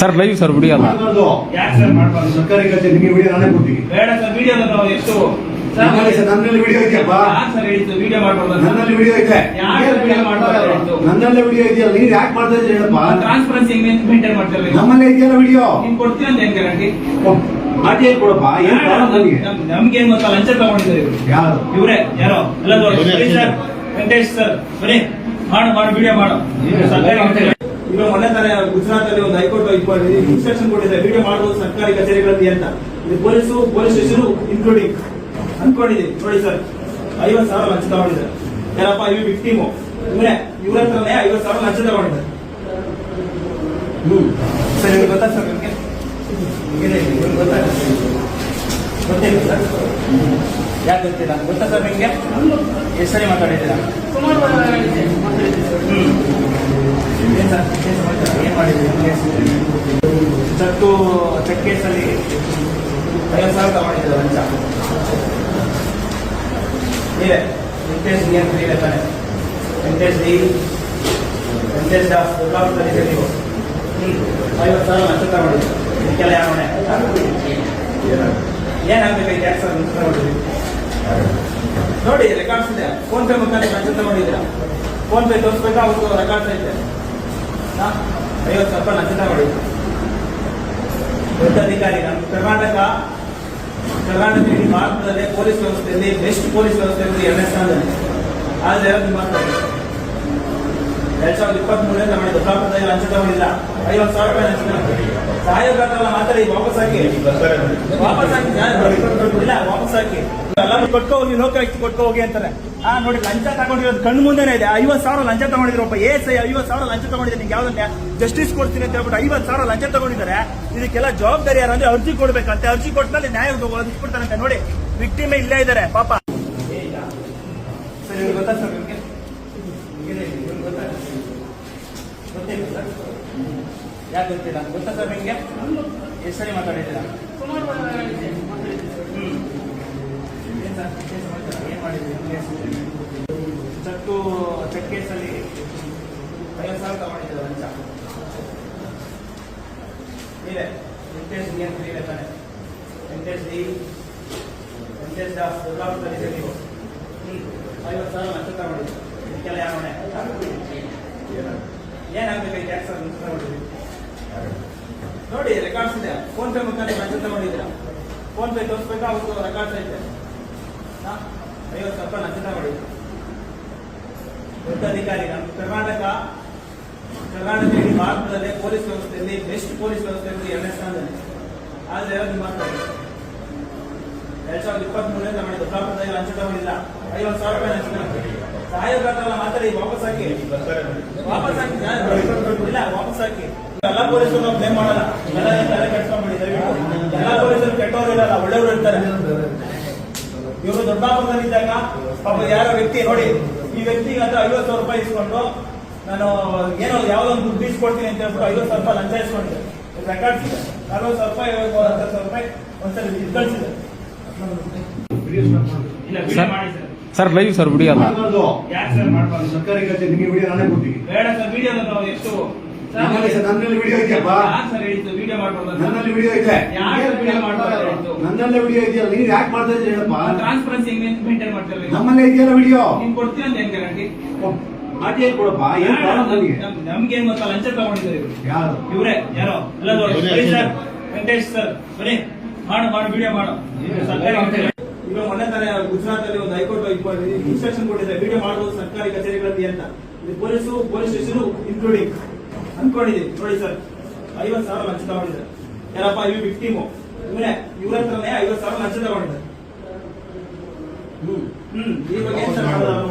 Sir live sir video ಅಲ್ಲ. ಮಾಡ್ಬಾರ್ದು. Sir ಮಾಡ್ಬಾರ್ದು? ಸರ್ಕಾರಿ ಕಚೇರಿ ನಿಮಗೆ ವಿಡಿಯೋ ನಾನೇ ಕೊಡ್ತೀನಿ. ಬೇಡ ಸರ್ ವಿಡಿಯೋ ನಾವು ಎಷ್ಟು? ನನ್ನಲ್ಲಿ ಸರ್ ನನ್ನಲ್ಲಿ ವಿಡಿಯೋ ಇದೆಯಪ್ಪ ಯಾಕೆ ಸರ್ ಹೇಳಿದ್ದು? ವಿಡಿಯೋ ಮಾಡ್ಬಾರ್ದು ನನ್ನಲ್ಲಿ ವಿಡಿಯೋ ಇದೆ ಯಾಕೆ ವಿಡಿಯೋ ಮಾಡ್ಬಾರ್ದು ನನ್ನಲ್ಲಿ ವಿಡಿಯೋ ಇದೆಯಲ್ಲ ನೀವು ಯಾಕೆ ಮಾಡ್ತಾ ಇದ್ದೀರಿ ಹೇಳಪ್ಪ? ಟ್ರಾನ್ಸ್ಪರೆನ್ಸಿ ಮೇಂಟೈನ್ ಮಾಡ್ತಾರೆ ನಮ್ಮಲ್ಲೇ ಇದೆಯಲ್ಲ ವಿಡಿಯೋ ನೀನ್ ಕೊಡ್ತೀವಿ ಅಂತ ಹೆಂಗ್ ಗ್ಯಾರಂಟಿ ಆಟಿ ಕೊಡಪ್ಪ ಏನ್ ಪ್ರಾಬ್ಲಮ್ ನನಗೆ? ನಮ್ಗೆ ಏನ್ ಗೊತ್ತಾ? ಲಂಚ ತಗೊಂಡಿದ್ದಾರೆ ಇವ್ರು. ಯಾರು? ಇವ್ರೆ ಯಾರೋ? ಎಲ್ಲ ಬನ್ನಿ ಸರ್ ವೆಂಕಟೇಶ್ ಸರ್ ಬನ್ನಿ. ಮಾಡು ಮಾಡು ವಿಡಿಯೋ ಮಾಡು. ಸರ್ಕಾರಿ ಈಗ ಮೊನ್ನೆ ತಾನೇ ಗುಜರಾತ್ ಅಲ್ಲಿ ಒಂದು ಹೈಕೋರ್ಟ್ ಇನ್ಸ್ಟ್ರಕ್ಷನ್ ಕೊಟ್ಟಿದೆ ವಿಡಿಯೋ ಮಾಡಬಹುದು ಸರ್ಕಾರಿ ಕಚೇರಿಗಳಲ್ಲಿ ಅಂತ. ಇದು ಪೊಲೀಸು, ಪೊಲೀಸ್ ಸ್ಟೇಷನ್ ಇನ್ಕ್ಲೂಡಿಂಗ್ ಅನ್ಕೊಂಡಿದೆ ನೋಡಿ ಸರ್ ಐವತ್ ಸಾವಿರ ಲಂಚ ತಗೊಂಡಿದ್ದಾರೆ. ಯಾರಪ್ಪ ಇವ್ ವಿಕ್ಟಿಮು ಇವ್ರೆ, ಇವ್ರ ಹತ್ರನೇ ಐವತ್ ಸಾವಿರ ಲಂಚ ತಗೊಂಡಿದ್ದಾರೆ. ಹ್ಮ್ ಸರ್ ಇವ್ರಿಗೆ ಗೊತ್ತಾ ಸರ್ ನಿಮಗೆ? ಗೊತ್ತಿಲ್ಲ ಸರ್? ಯಾಕೆ ಗೊತ್ತಿಲ್ಲ? ಗೊತ್ತಾ ಸರ್ ನಿಮಗೆ? ಎಷ್ಟು ಸರಿ ಮಾತಾಡಿದ್ದೀರಾ? ಹ್ಮ್. ಚಕ್ಕು ಚೆಕ್ ಕೇಸಲ್ಲಿ ಐವತ್ತು ಸಾವಿರ ತಗೊಂಡಿದ್ದೆ ಲಂಚ. ಇದೆ. ವೆಂಕಟೇಶ್ ಡಿ ಅಂತ ಇದೆ ತಾನೆ. ವೆಂಕಟೇಶ್ ಡಿ ವೆಂಕಟೇಶ್ ದಾಸ್ ದುರ್ಗಾಪುರದಲ್ಲಿ ನೀವು. ಐವತ್ತು ಸಾವಿರ ಲಂಚ ತಗೊಂಡಿದ್ದೆ. ಇದಕ್ಕೆಲ್ಲ ಯಾವ ಮನೆ? ಏನಾಗಬೇಕು? ಯಾಕೆ ಸರ್ ಲಂಚ ನೋಡಿ. ರೆಕಾರ್ಡ್ಸ್ ಇದೆ. ಫೋನ್ ಪೇ ಮುಖಾಂತರ ಲಂಚ ತಗೊಂಡಿದ್ದೀರಾ? ಫೋನ್ ಪೇ ತೋರಿಸ್ಬೇಕಾ? ಅವ್ರದ್ದು ರೆಕಾರ್ಡ್ಸ್ ಐತೆ? ಐವತ್ತು ಸಾವಿರ ಲಂಚ ದೊಡ್ಡ ಅಧಿಕಾರಿ, ನಮ್ಮ ಕರ್ನಾಟಕ, ಕರ್ನಾಟಕದಲ್ಲಿ ಭಾರತದಲ್ಲೇ ಪೊಲೀಸ್ ವ್ಯವಸ್ಥೆಯಲ್ಲಿ ಬೆಸ್ಟ್ ಪೊಲೀಸ್ ವ್ಯವಸ್ಥೆ ಅಂದ್ರೆ ಎರಡನೇ ಸ್ಥಾನದಲ್ಲಿ. ಆದರೆ ಮಾತಾಡಿ ಎರಡ್ ಸಾವಿರದ ಇಪ್ಪತ್ತ್ ಮೂರರಿಂದ ಮಾಡಿ ಲಂಚ ತಗೊಂಡಿಲ್ಲ ಐವತ್ತು ಸಾವಿರ ರೂಪಾಯಿ ತಗೊಂಡಿಲ್ಲ ಸಹಾಯಕರಲ್ಲ ಮಾತಾಡಿ ವಾಪಸ್ ಹಾಕಿ. ವಾಪಸ್ ಹಾಕಿ ಇಲ್ಲ. ವಾಪಸ್ ಹಾಕಿ. ಕೊಟ್ಕೋ ಹೋಗಿ ಲೋಕ ಆಯುಕ್ತ ಕೊಟ್ಕೋ ಹೋಗಿ ಅಂತಾರೆ. ಆ, ನೋಡಿ, ಲಂಚ ತಗೊಂಡಿರೋದು ಕಣ್ಣು ಮುಂದೆನೇ ಇದೆ. ಐವತ್ತು ಸಾವಿರ ಲಂಚ ತಗೊಂಡಿದ್ರು ಒಬ್ಬ ಸೈ ಐವತ್ತು ಸಾವಿರ ಲಂಚ ತಗೊಂಡಿದ್ದೀನಿ ನಿಮ್ಗೆ ಯಾವ್ದನ್ನ ಜಸ್ಟಿಸ್ ಕೊಡ್ತೀನಿ ಅಂತ ಹೇಳ್ಬಿಟ್ಟು ಐವತ್ತು ಸಾವಿರ ಲಂಚ ತಗೊಂಡಿದ್ದಾರೆ. ಇದಕ್ಕೆಲ್ಲ ಜವಾಬ್ದಾರಿ ಯಾರು ಅಂದ್ರೆ ಅರ್ಜಿ ಕೊಡ್ಬೇಕಂತೆ. ಅರ್ಜಿ ಕೊಟ್ಟಲ್ಲಿ ನ್ಯಾಯ ಒದಗಿಸ್ಬಿಡ್ತಾರಂತೆ ನೋಡಿ ವಿಕ್ಟಿಮೇ ಇಲ್ಲೇ ಇದ್ದಾರೆ. ಪಾಪ ಸರ್ ಇವ್ರಿಗೆ ಗೊತ್ತಾ ಸರ್ ನಿಮಗೆ ಇವ್ರಿಗೆ ಗೊತ್ತಾ ಗೊತ್ತಿಲ್ಲ ಸರ್ ಯಾಕೆ ಗೊತ್ತಿಲ್ಲ? ಗೊತ್ತಾ ಸರ್ ನಿಮಗೆ? ಎಷ್ಟು ಸರಿ ಮಾತಾಡಿದ್ದೀರಾ. ಏನ್ ಮಾಡಿದ್ದೀರಿ? ಚಕ್ಕು ಚೆಕ್ ಕೇಸಲ್ಲಿ ಐವತ್ತು ಸಾವಿರ ತಗೊಂಡಿದ್ದೀರ ಲಂಚ ಇದೆ. ವೆಂಕಟೇಶ್ ಡಿ ಅಂತ ಇದೆ ತಾನೆ ವೆಂಕಟೇಶ್ ಡಿ ವೆಂಕಟೇಶ್ ದಾಸ್ ದುರ್ಗಾಪುರದಲ್ಲಿ ನೀವು. ಹ್ಮ್. ಐವತ್ತು ಸಾವಿರ ಲಂಚ ತಗೊಂಡಿದ್ದೀರಿ. ಇದಕ್ಕೆಲ್ಲ ಯಾವ ಹೊಣೆ? ಏನಾಗಬೇಕು ಯಾಕೆ ಸರ್ ತಗೊಂಡಿದ್ದೀರಿ ನೋಡಿ ರೆಕಾರ್ಡ್ಸ್ ಇದೆ. ಫೋನ್ ಪೇ ಮುಖಾಂತರ ಮೆಸೇಜ್ ತಗೊಂಡಿದ್ದೀರಾ? ಫೋನ್ ಪೇ ತೋರಿಸ್ಬೇಕಾ? ಅವ್ರದ್ದು ರೆಕಾರ್ಡ್ಸ್ ಐತೆ? ಐವತ್ತು ಸಾವಿರ ರೂಪಾಯಿ ಲಂಚ ತಗೊಂಡಿದ್ದೀರಾ ದೊಡ್ಡ ಅಧಿಕಾರಿ ನಮ್ಮ ಕರ್ನಾಟಕ ಕರ್ನಾಟಕ ಇಡೀ ಭಾರತದಲ್ಲೇ ಪೊಲೀಸ್ ವ್ಯವಸ್ಥೆಯಲ್ಲಿ ಬೆಸ್ಟ್ ಪೊಲೀಸ್ ವ್ಯವಸ್ಥೆ ಅಂದ್ರೆ ಎರಡನೇ ಸ್ಥಾನದಲ್ಲಿ. ಆದ್ರೆ ನಿಮ್ಮ ಎರಡ್ ಸಾವಿರದ ಇಪ್ಪತ್ತ್ ಮೂರನೇ ದೊಡ್ಡಾಪುರದಲ್ಲಿ ಲಂಚ ತಗೊಂಡಿಲ್ಲ. ಐವತ್ತು ಸಾವಿರ ರೂಪಾಯಿ ಲಂಚ ತಗೊಂಡಿದ್ದೀರಾ ಸಹಾಯಕರಲ್ಲ ಮಾತಾಡಿ ವಾಪಸ್ ಹಾಕಿ. ವಾಪಸ್ ಹಾಕಿ. ಇಲ್ಲ ವಾಪಸ್ ಹಾಕಿ. ಎಲ್ಲ ಪೊಲೀಸರು ನಾವು ಬ್ಲೇಮ್ ಮಾಡಲ್ಲ. ಎಲ್ಲ ತಲೆ ಕೆಡ್ಸ್ಕೊಂಡ್ಬಿಡಿ ದಯವಿಟ್ಟು. ಎಲ್ಲ ಪೊಲೀಸರು ಕೆಟ್ಟವರು ಇರಲ್ಲ ಒಳ್ಳೆಯವರು ಇರ್ತಾರೆ. ಇವರು ದೊಡ್ಡಾಪುರದಲ್ಲಿ ಇದ್ದಾಗ ಪಾಪ ಯಾರೋ ವ್ಯಕ್ತಿ ನೋಡಿ ಈ ವ್ಯಕ್ತಿ ಅಂತ ಐವತ್ತು ಸಾವಿರ ರೂಪಾಯಿ ಇಸ್ಕೊಂಡು ನಾನು ಏನೋ ಯಾವ್ದೋ ಒಂದು ದುಡ್ಡು ಇಸ್ಕೊಡ್ತೀನಿ ಅಂತ ಹೇಳ್ಬಿಟ್ಟು ಐವತ್ತು ಸಾವಿರ ರೂಪಾಯಿ ಲಂಚ ಇಸ್ಕೊಂಡಿದ್ದೆ. ರೆಕಾರ್ಡ್ಸ್ ಇದೆ. ನಲ್ವತ್ತು ಸಾವಿರ ರೂಪಾಯಿ ಹತ್ತು ಸಾವಿರ ರೂಪಾಯಿ ಒಂದ್ಸಲ ಇದು ಕಳಿಸಿದೆ ಇಲ್ಲ ವಿಡಿಯೋ ಮಾಡಿ ಸರ್ ಲೈವ್ ಸರ್ ಬಿಡಿ ಅಲ್ಲ ಮಾಡ್ಬಾರ್ದು. ಯಾಕೆ ಸರ್ ಮಾಡ್ಬಾರ್ದು? ಸರ್ಕಾರಿ ಕಚೇರಿ ನಿಮಗೆ ವಿಡಿಯೋ ನಾನೇ ಕೊಡ್ತೀನಿ. ಬೇಡ ಸರ್ ವಿಡಿಯೋ ನಾವು ಎಷ್ಟು? ನನ್ನಲ್ಲಿ ಸರ್ ನನ್ನಲ್ಲಿ ವಿಡಿಯೋ ಇದೆಯಪ್ಪ ಯಾಕೆ ಸರ್ ಹೇಳಿದ್ದು ವಿಡಿಯೋ ಮಾಡ್ಬಾರ್ದು? ನನ್ನಲ್ಲಿ ವಿಡಿಯೋ ಇದೆ. ಯಾಕೆ ವಿಡಿಯೋ ಮಾಡ್ತಾರೆ ಹೇಳಿದ್ದು? ನನ್ನಲ್ಲೇ ವಿಡಿಯೋ ಇದೆಯಲ್ಲ ನೀನ್ ಯಾಕೆ ಮಾಡ್ತಾ ಇದ್ದೀರಿ ಹೇಳಪ್ಪ? ಟ್ರಾನ್ಸ್ಪರೆನ್ಸಿ ಮೇಂಟೈನ್ ಮಾಡ್ತಾರೆ ನಮ್ಮಲ್ಲೇ ಇದೆಯಲ್ಲ ವಿಡಿಯೋ? ನೀನ್ ಕೊಡ್ತೀನಿ ಅಂತ ಏನ್ ಗ್ಯಾರಂಟಿ ಆಟಿ ಕೊಡಪ್ಪ ಏನ್ ಪ್ರಾಬ್ಲಮ್ ನನಗೆ ನಮ್ಗೆ? ಏನ್ ಗೊತ್ತಾ ಲಂಚ ತಗೊಂಡಿದ್ದಾರೆ ಇವ್ರು. ಯಾರು? ಇವ್ರೆ ಯಾರೋ? ಎಲ್ಲ ಬನ್ನಿ ಸರ್ ವೆಂಕಟೇಶ್ ಸರ್ ಬನ್ನಿ. ಮಾಡು ಮಾಡು ವಿಡಿಯೋ ಮಾಡು. ಸರ್ಕಾರಿ ಕಚೇರಿ. ಈಗ ಮೊನ್ನೆ ತಾನೇ ಗುಜರಾತ್ ಅಲ್ಲಿ ಒಂದು ಹೈಕೋರ್ಟ್ ಇನ್ಸ್ಟ್ರಕ್ಷನ್ ಕೊಟ್ಟಿದೆ ವಿಡಿಯೋ ಮಾಡಬಹುದು ಸರ್ಕಾರಿ ಕಚೇರಿಗಳಲ್ಲಿ ಅಂತ. ಇದು ಪೊಲೀಸು ಪೊಲೀಸ್ ಸ್ಟೇಷನ್ ಇನ್ಕ್ಲೂಡಿಂಗ್ ಅನ್ಕೊಂಡಿದ್ದೀವಿ ನೋಡಿ ಸರ್. ಐವತ್ತು ಸಾವಿರ ಲಂಚ ತಗೊಂಡಿದ್ದಾರೆ. ಯಾರಪ್ಪ ಇವ್ ವಿಕ್ಟಿಮು ಇವನೇ ಇವ್ರ? ಹತ್ರನೇ ಐವತ್ತು ಸಾವಿರ ಲಂಚ ತಗೊಂಡಿದ್ದಾರೆ. ಹ್ಮ್. ಹ್ಮ್. ಈ ಬಗ್ಗೆ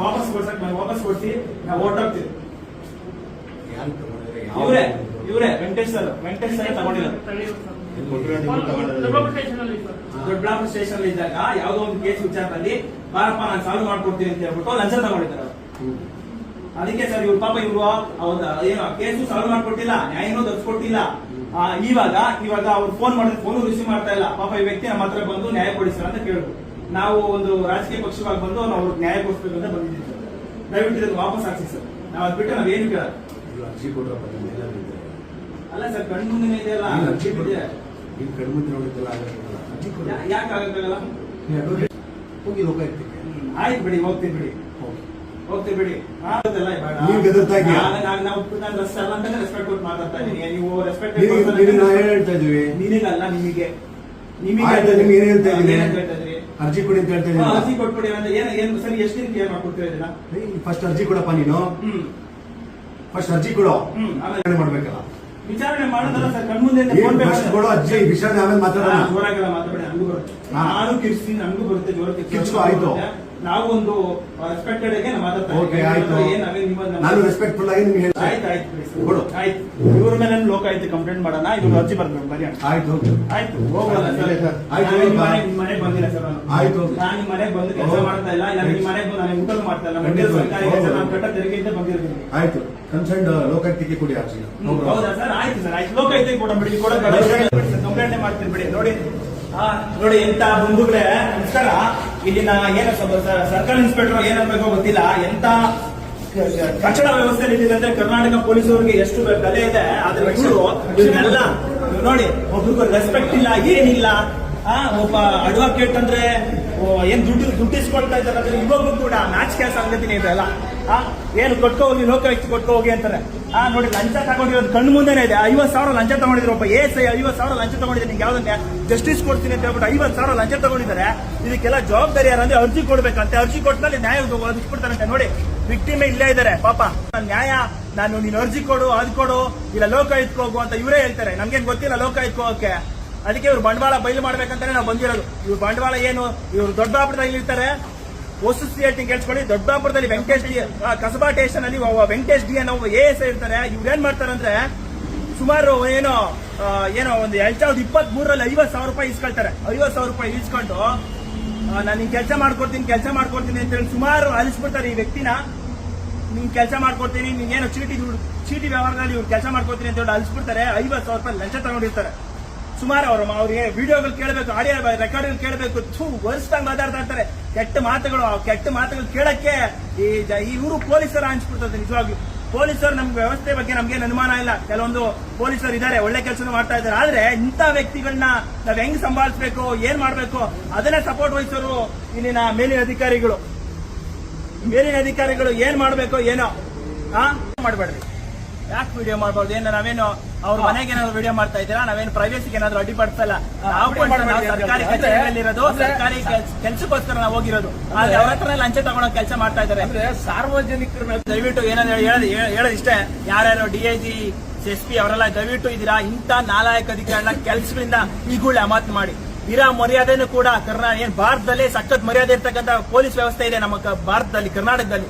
ವಾಪಸ್ ಕೊಡ್ಸಕ್ ವಾಪಸ್ ಕೊಡ್ಸಿ ನಾವು ಓಟ್ ಹಾಕ್ತೀವಿ ಇವರೇ? ಇವರೇ? ವೆಂಕಟೇಶ್ ಸರ್. ವೆಂಕಟೇಶ್ ಸರ್ ತಗೊಂಡಿದ್ದಾರೆ. ದೊಡ್ಡಬಳ್ಳಾಪುರ ಸ್ಟೇಷನ್ ಇದ್ದಾಗ ಯಾವ್ದೋ ಒಂದು ಕೇಸ್ ವಿಚಾರದಲ್ಲಿ ಬಾರಪ್ಪ ನಾನು ಸಾಲ್ವ್ ಮಾಡ್ಕೊಡ್ತೀನಿ ಅಂತ ಹೇಳ್ಬಿಟ್ಟು ಲಂಚ ತಗೊಂಡಿದ್ದಾರೆ ಅದಕ್ಕೆ ಸರ್ ಇವ್ರ ಪಾಪ ಇವ್ರು ಅವ್ರ ಏನು ಕೇಸು ಸಾಲ್ವ್ ಮಾಡ್ಕೊಟ್ಟಿಲ್ಲ ನ್ಯಾಯನೂ ತರ್ಸ್ಕೊಟ್ಟಿಲ್ಲ. ಆ, ಇವಾಗ ಇವಾಗ ಅವ್ರು ಫೋನ್ ಮಾಡಿದ್ರೆ ಫೋನು ರಿಸೀವ್ ಮಾಡ್ತಾ ಇಲ್ಲ. ಪಾಪ ಈ ವ್ಯಕ್ತಿ ನಮ್ಮ ಹತ್ರ ಬಂದು ನ್ಯಾಯ ಕೊಡಿ ಸರ್ ಅಂತ ಕೇಳಿದ್ರು. ನಾವು ಒಂದು ರಾಜಕೀಯ ಪಕ್ಷವಾಗಿ ಬಂದು ನಾವು ಅವ್ರಿಗೆ ನ್ಯಾಯ ಕೊಡಿಸ್ಬೇಕು ಅಂತ ಬಂದಿದ್ದೀವಿ ಸರ್. ದಯವಿಟ್ಟು ಇದನ್ನು ವಾಪಸ್ ಹಾಕ್ಸಿ ಸರ್. ನಾವು ಅದ್ ಬಿಟ್ಟು ನಾವೇನು ಕೇಳಿ ಅರ್ಜಿ ಕೊಡ್ರಪ್ಪ ಅಲ್ಲ ಸರ್ ಕಣ್ಣು ಮುಂದೆ ಇದೆಯಲ್ಲ ಅರ್ಜಿ ಕೊಟ್ಟಿದೆ ನೀವು ಕಣ್ ಮುಂದೆ ನೋಡಿದ್ದೆಲ್ಲ ಆಗಲ್ಲ ಅರ್ಜಿ ಕೊಡಿ. ಯಾಕೆ ಆಗಕ್ಕಾಗಲ್ಲ? ಹೋಗಿ ಲೋಕಾಯುಕ್ತಕ್ಕೆ ಆಯ್ತು. ಬಿಡಿ ಹೋಗ್ತೀನಿ ಬಿಡಿ. ಹೋಗಿ. ಹೋಗ್ತೀನಿ ಬಿಡಿ. ಆಗೋದೆಲ್ಲ ಬೇಡ. ನೀವ್ ಗದರ್ತಾ ಇದೀಯಾ? ನಾನು- ನಾನು- ನಾವು- ನಾನು ರಸ್ ಅಲ್ಲ ಅಂತಾನೆ ರೆಸ್ಪೆಕ್ಟ್ ಕೊಟ್ಟು ಮಾತಾಡ್ತಾ ಇದ್ದೀನಿ ನೀವು ರೆಸ್ಪೆಕ್ಟ್ ನಿನಗೆ ನಾವು ಏನ್ ಹೇಳ್ತಾ ಇದೀವಿ ನಿನಗಲ್ಲ ನಿಮಗೆ. ನಿಮಗೆ ಆಯ್ತು ನಿಮ್ಗೆ ಏನ್ ಹೇಳ್ತಾ ಇದ್ರಿ? ಅರ್ಜಿ ಕೊಡಿ ಅಂತ ಹೇಳ್ತಾ ಇದ್ದೀನಿ ಅರ್ಜಿ ಕೊಟ್ಬಿಡಿ ಅಂತ ಏನ್ ಏನ್ ಸರಿ ಎಷ್ಟು ದಿನಕ್ಕೆ ಏನ್ ಫಸ್ಟ್ ಅರ್ಜಿ ಕೊಡಪ್ಪ ನೀನು. ಫಸ್ಟ್ ಅರ್ಜಿ ಕೊಡು. ಆಮೇಲೆ ಮಾಡ್ಬೇಕಲ್ಲ. ವಿಚಾರಣೆ ಮಾಡೋದಲ್ಲ ಸರ್ ಕಣ್ಮುಂದೆ ಕೊಡು ಆಮೇಲೆ ಮಾತಾಡೋಣ. ಜೋರಾಗೆಲ್ಲ ಮಾತಾಡಿ ಬರುತ್ತೆ. ನಾನು ಕಿರ್ಸ್ತೀನಿ ನನಗೂ ಬರುತ್ತೆ ಜೋರಕ್ಕೆ ಕಿಚ್ಚು ಆಯ್ತು. ನಾವು ಒಂದು ರೆಸ್ಪೆಕ್ಟೆಡ್ ಆಗಿ ನಾನು ರೆಸ್ಪೆಕ್ಟ್ಫುಲ್ ಆಗಿ ನಿಮ್ಗೆ ಆಯ್ತು ಆಯ್ತು. ಆಯ್ತು. ಇವ್ರ ಮೇಲೆ ಲೋಕಾಯುಕ್ತ ಕಂಪ್ಲೇಂಟ್ ಮಾಡೋಣ. ಇವ್ರು ಅರ್ಜಿ ಬರ್ಬೇಕು ಬರೀ ಆಯ್ತು ಓಕೆ. ಆಯ್ತು ಹೋಗಲ್ಲ ಸರ್. ಆಯ್ತು, ನಿಮ್ಮ ಮನೆ- ನಿಮ್ಮ ಮನೆಗೆ ಬಂದಿಲ್ಲ ಸರ್ ನಾನು. ಆಯ್ತು. ನಾನು ನಿಮ್ಮ ಮನೆಗೆ ಬಂದು ಕೆಲಸ ಮಾಡ್ತಾ ಇಲ್ಲ. ಇಲ್ಲ ನಿಮ್ಮ ಮನೆಗೆ ಬಂದು ನಾನು ಊಟ ಮಾಡ್ತಾ ಇಲ್ಲ. ಸರ್ಕಾರಿ ಕೆಲಸ. ನಾನು ಕಟ್ಟ ತೆರಿಗೆಯಿಂದ ಬಂದಿರ್ತೀನಿ ಆಯ್ತು. ಕನ್ಸರ್ನ್ ಲೋಕಾಯುಕ್ತಕ್ಕೆ ಕೊಡಿ ಅರ್ಜಿ ಹೌದಾ. ಸರ್? ಆಯ್ತು ಸರ್ ಆಯ್ತು. ಲೋಕಾಯುಕ್ತ ಕೊಡ ಬಿಡಿ. ಕೂಡ ಕಂಪ್ಲೇಂಟ್ ಮಾಡ್ತೀನಿ ಬಿಡಿ. ನೋಡಿ. ಆ ನೋಡಿ ಎಂತ ಬಂಧುಗಳೇ ನಮಸ್ಕಾರ. ಇಲ್ಲಿನ ಏನು ಸರ್ಕಲ್ ಇನ್ಸ್ಪೆಕ್ಟರ್ ಏನಾಗಬೇಕು ಗೊತ್ತಿಲ್ಲ. ಎಂತ ಕಟ್ಟಡ ವ್ಯವಸ್ಥೆ ನಿಂತಿದೆ ಅಂದ್ರೆ ಕರ್ನಾಟಕ ಪೊಲೀಸರಿಗೆ ಎಷ್ಟು ಬೆಲೆ ಇದೆ, ಆದ್ರೆ ಇವರು ಇದನ್ನೆಲ್ಲ ನೋಡಿ ಒಬ್ರಿಗೂ ರೆಸ್ಪೆಕ್ಟ್ ಇಲ್ಲ, ಏನಿಲ್ಲ. ಒಬ್ಬ ಅಡ್ವೊಕೇಟ್ ಅಂದ್ರೆ ಏನ್ ದುಡ್ಡು ದುಡ್ಡಿಸ್ಕೊಳ್ತಾ ಇದ್ದಾರೆ ಅಂದ್ರೆ ಇವಾಗೂ ಕೂಡ ಮ್ಯಾಚ್ ಕ್ಯಾಸ್ ಸಂಗತಿನೇ ಇದೆ ಅಲ್ಲ? ಆ, ಏನು ಕೊಟ್ಕೋ ಹೋಗಿ ಲೋಕಾಯುಕ್ತ ಕೊಟ್ಕೋ ಹೋಗಿ ಅಂತಾರೆ. ಆ, ನೋಡಿ ಲಂಚ ತಗೊಂಡಿರೋದು ಕಣ್ಣು ಮುಂದೆನೇ ಇದೆ. ಐವತ್ತು ಸಾವಿರ ಲಂಚ ತಗೊಂಡಿದ್ರು ಒಬ್ಬ ಎಸ್ ಐ ಐವತ್ ಸಾವಿರ ಲಂಚ ತಗೊಂಡಿದ್ದೀನಿ ಯಾವ್ದನ್ನ? ಜಸ್ಟಿಸ್ ಕೊಡ್ತೀನಿ ಅಂತ ಹೇಳ್ಬಿಟ್ಟು ಐವತ್ತು ಸಾವಿರ ಲಂಚ ತಗೊಂಡಿದ್ದಾರೆ. ಇದಕ್ಕೆಲ್ಲ ಜವಾಬ್ದಾರಿ ಯಾರಂದ್ರೆ ಅರ್ಜಿ ಕೊಡ್ಬೇಕಂತೆ. ಅರ್ಜಿ ಕೊಟ್ಟಲ್ಲಿ ನ್ಯಾಯ ಒದಗಿಸ್ಬಿಡ್ತಾರಂತೆ. ನೋಡಿ ವಿಕ್ಟಿಮೇ ಇಲ್ಲೇ ಇದ್ದಾರೆ, ಪಾಪ. ನ್ಯಾಯ, ನಾನು ನೀನು ಅರ್ಜಿ ಕೊಡು, ಅದು ಕೊಡು. ಇಲ್ಲ ಲೋಕಾಯುಕ್ತ ಹೋಗು ಅಂತ ಇವರೇ ಹೇಳ್ತಾರೆ. ನಮ್ಗೇನು ಗೊತ್ತಿಲ್ಲ ಲೋಕಾಯುಕ್ತ ಹೋಗಕ್ಕೆ. ಅದಕ್ಕೆ ಇವ್ರು ಬಂಡವಾಳ ಬಯಲು ಮಾಡ್ಬೇಕಂತಾನೆ ನಾವು ಬಂದಿರೋದು. ಇವ್ರು ಬಂಡವಾಳ ಏನು, ಇವ್ರು ದೊಡ್ಡಬಳ್ಳಾಪುರದಲ್ಲಿ ಇರ್ತಾರೆ. ವಸ್ತುಸ್ಥಿತಿ ಕೇಳಿಸ್ಕೊಳ್ಳಿ. ದೊಡ್ಡಬಳ್ಳಾಪುರದಲ್ಲಿ ವೆಂಕಟೇಶ್ ಡಿ ಕಸಬಾ ಸ್ಟೇಷನ್ ಅಲ್ಲಿ ವೆಂಕಟೇಶ್ ಡಿ ಅನ್ನೋ ಎ ಎಸ್ ಇರ್ತಾರೆ. ಇವ್ರು ಏನ್ ಮಾಡ್ತಾರೆ ಅಂದ್ರೆ, ಸುಮಾರು ಏನೋ ಏನೋ ಒಂದು ಎರಡ್ ಸಾವಿರದ ಇಪ್ಪತ್ತ್ ಮೂರಲ್ಲಿ ಐವತ್ ಸಾವಿರ ರೂಪಾಯಿ ಇಸ್ಕೊಳ್ತಾರೆ. ಐವತ್ ಸಾವಿರ ರೂಪಾಯಿ ಇಸ್ಕೊಂಡು ನಾನು ನಿನ್ ಕೆಲಸ ಮಾಡ್ಕೊಡ್ತೀನಿ ಕೆಲಸ ಮಾಡ್ಕೊಡ್ತೀನಿ ಅಂತ ಹೇಳಿ ಸುಮಾರು ಅಲಿಸ್ಬಿಡ್ತಾರೆ ಈ ವ್ಯಕ್ತಿನ. ನಿನ್ ಕೆಲಸ ಮಾಡ್ಕೊಡ್ತೀನಿ ನೀನ್ ಏನೋ ಚೀಟಿ ಚೀಟಿ ವ್ಯವಹಾರದಲ್ಲಿ ಇವ್ರು ಕೆಲಸ ಮಾಡ್ಕೊಡ್ತೀನಿ ಅಂತ ಹೇಳಿ ಅಲಿಸ್ಬಿಡ್ತಾರೆ. ಐವತ್ತು ಸಾವಿರ ರೂಪಾಯಿ ಲಂಚ ತಗೊಂಡಿರ್ತಾರೆ. ಸುಮಾರು ಅವರು ಅವ್ರಿಗೆ ವಿಡಿಯೋಗಳು ಕೇಳಬೇಕು ಆಡಿಯೋ ರೆಕಾರ್ಡ್ಗಳು ಕೇಳಬೇಕು. ಥೂ, ವರ್ಷದಾಗ ಮಾತಾಡ್ತಾ ಇರ್ತಾರೆ. ಕೆಟ್ಟ ಮಾತುಗಳು, ಆ ಕೆಟ್ಟ ಮಾತುಗಳು ಕೇಳಕ್ಕೆ ಈ ಇವರು ಪೊಲೀಸರು ಅನ್ಸ್ಬಿಡ್ತದೆ ನಿಜವಾಗ್ಲು. ಪೊಲೀಸರು ನಮ್ಗೆ ವ್ಯವಸ್ಥೆ ಬಗ್ಗೆ ನಮ್ಗೇನು ಅನುಮಾನ ಇಲ್ಲ. ಕೆಲವೊಂದು ಪೊಲೀಸರು ಇದ್ದಾರೆ, ಒಳ್ಳೆ ಕೆಲಸ ಮಾಡ್ತಾ ಇದ್ದಾರೆ. ಆದ್ರೆ ಇಂಥ ವ್ಯಕ್ತಿಗಳನ್ನ ನಾವ್ ಹೆಂಗ್ ಸಂಭಾಳಿಸ್ಬೇಕು, ಏನ್ ಮಾಡ್ಬೇಕು, ಅದನ್ನೇ ಸಪೋರ್ಟ್ ವಹಿಸೋರು ಇಲ್ಲಿನ ಮೇಲಿನ ಅಧಿಕಾರಿಗಳು. ಮೇಲಿನ ಅಧಿಕಾರಿಗಳು ಏನ್ ಮಾಡ್ಬೇಕು, ಏನೋ, ಆ? ಮಾಡಬೇಡ್ರಿ. ಯಾಕೆ ವಿಡಿಯೋ ಮಾಡ್ಬಾರ್ದು? ಏನೋ ನಾವೇನು ಅವ್ರ ಮನೆಗೆ ಏನಾದ್ರು ವಿಡಿಯೋ ಮಾಡ್ತಾ ಇದ್ದೀರಾ? ನಾವೇನು ಪ್ರೈವೇಸಿಗೆ ಏನಾದ್ರು ಅಡ್ಡಿಪಡಿಸಲ್ಲ. ನಾವು ಸರ್ಕಾರಿ ಕಚೇರಿಯಲ್ಲಿರೋದು ಸರ್ಕಾರಿ ಕೆಲಸಕ್ಕೋಸ್ಕರ ನಾವು ಹೋಗಿರೋದು. ಆದ್ರೆ ಅವ್ರ ಹತ್ರ ಲಂಚ ತಗೊಳೋ ಕೆಲಸ ಮಾಡ್ತಾ ಇದ್ದಾರೆ. ಅಂದ್ರೆ ಸಾರ್ವಜನಿಕರನ್ನ ದಯವಿಟ್ಟು ಏನಾದ್ರು ಹೇಳೋದು ಹೇಳೋದು ಇಷ್ಟೇ ಯಾರ್ಯಾರು D I G S P ಅವರೆಲ್ಲ ದಯವಿಟ್ಟು ಇದೀರಾ? ಇಂಥ ನಾಲಾಯಕ ಅಧಿಕಾರಿಗಳ ಕೆಲಸಗಳಿಂದ ಆ ಅಮಾತ್ ಮಾಡಿ. ಇರೋ ಮರ್ಯಾದೆನೂ ಕೂಡ ಕರ್ನಾ ಏನ್ ಭಾರತದಲ್ಲಿ ಸಖತ್ ಮರ್ಯಾದೆ ಇರ್ತಕ್ಕಂಥ ಪೊಲೀಸ್ ವ್ಯವಸ್ಥೆ ಇದೆ ನಮ್ಮ ಭಾರತದಲ್ಲಿ ಕರ್ನಾಟಕದಲ್ಲಿ.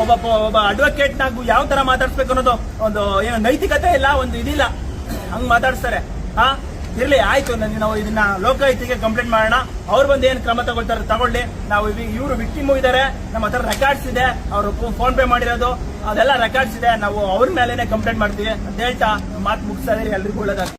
ಒಬ್ಬ ಒಬ್ಬ ಅಡ್ವೊಕೇಟ್ ನಾಗು ಯಾವ ತರ ಮಾತಾಡ್ಸ್ಬೇಕು ಅನ್ನೋದು ಒಂದು ಏನು ನೈತಿಕತೆ ಇಲ್ಲ, ಒಂದು ಇದಿಲ್ಲ. ಹಂಗ್ ಮಾತಾಡ್ಸ್ತಾರೆ. ಹಾ ಇರ್ಲಿ, ಆಯ್ತು ನಾವು ಇದನ್ನ ಲೋಕಾಯುಕ್ತಿಗೆ ಕಂಪ್ಲೇಂಟ್ ಮಾಡೋಣ. ಅವ್ರು ಬಂದು ಏನ್ ಕ್ರಮ ತಗೊಳ್ತಾರೆ ತಗೊಳ್ಳಿ. ನಾವು ಇವರು ವಿಕ್ಟಿಮು ಇದ್ದಾರೆ ನಮ್ಮ ಹತ್ರ ರೆಕಾರ್ಡ್ಸ್ ಇದೆ. ಅವರು ಫೋನ್ ಪೇ ಮಾಡಿರೋದು. ಅದೆಲ್ಲ ರೆಕಾರ್ಡ್ಸ್ ಇದೆ. ನಾವು ಅವ್ರ ಮೇಲೆನೆ ಕಂಪ್ಲೇಂಟ್ ಮಾಡ್ತೀವಿ. ಅಂತ ಹೇಳ್ತಾ ಮಾತು ಮುಗಿಸ್ತಾರೆ ಎಲ್ರಿಗೂ ಒಳ್ಳೇದಾಗ